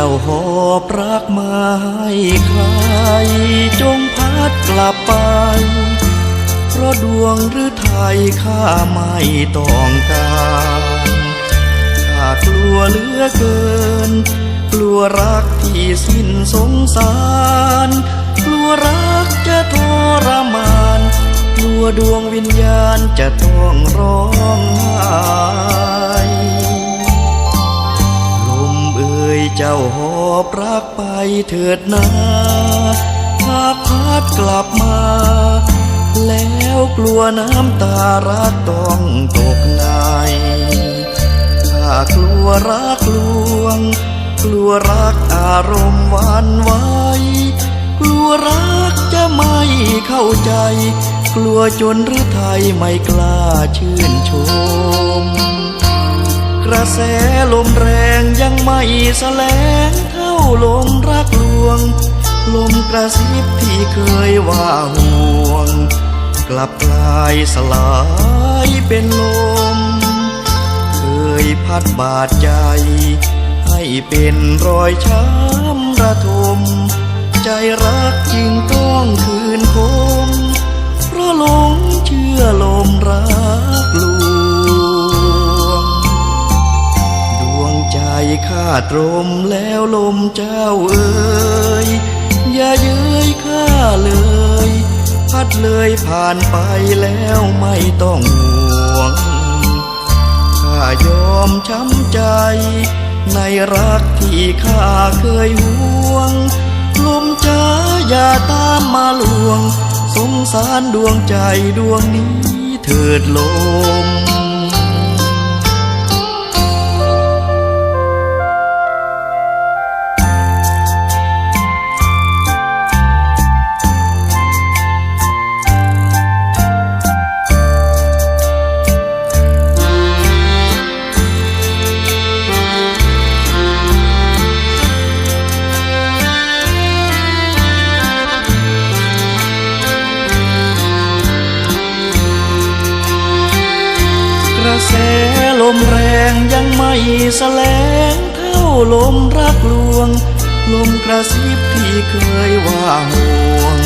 จ้าหอบรักมาให้ใคร จงพัดกลับไป เพราะดวงหรือไทยข้าไม่ต้องการข้ากลัวเหลือเกิน กลัวรักที่สิ้นสงสาร กลัวรักจะทรมาน กลัวดวงวิญญาณจะต้องร้องไห้ เจ้าหอบรักไปเถิดนาหากพัดกลับมา แล้วกลัวน้ำตารักต้องตกในถ้ากลัวรักลวง กลัวรักอารมณ์วานไหวกลัวรักจะไม่เข้าใจ กลัวจนหรือไทยไม่กล้าชื่นชม กระแสลมแรง งไม่แสลงเท่าลมรักลวง ลมกระซิบที่เคยว่าห่วง กลับกลายสลายเป็นลม เคยพัดบาดใจ ให้เป็นรอยช้ำระทม ใจรั ตรมแล้วลมเจ้าเอ่ยอย่าเย้ยข้าเลย พัดเลยผ่านไปแล้วไม่ต้องห่วงข้ายอมช้ำใจ ในรักที่ข้าเคยห่วง ลมจ้าอย่าตามมาลวง สงสารดวงใจดวงนี้เถิดลม แสลมแรงยังไม่แสลงเท่าลมรักลวง ลมกระซิบที่เคยว่าห่วง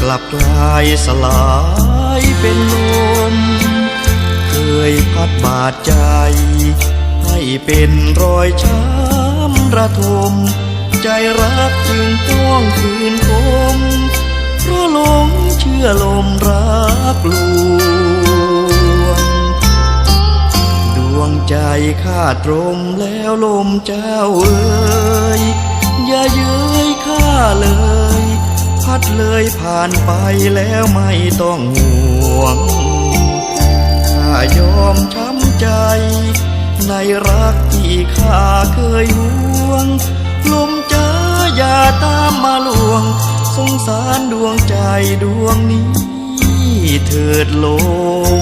กลับกลายสลายเป็นลม เคยพัดบาดใจให้เป็นรอยช้ำระทม ใจรักจึงต้องคืนคมเพราะหลงเชื่อลมรักลวง ใจข้าตรมแล้วลมเจ้าเอ่ยอย่าเย้ยข้าเลย พัดเลยผ่านไปแล้วไม่ต้องห่วงข้ายอมช้ำใจ ในรักที่ข้าเคยห่วง ลมจ้าอย่าตามมาลวง สงสารดวงใจดวงนี้เถิดลม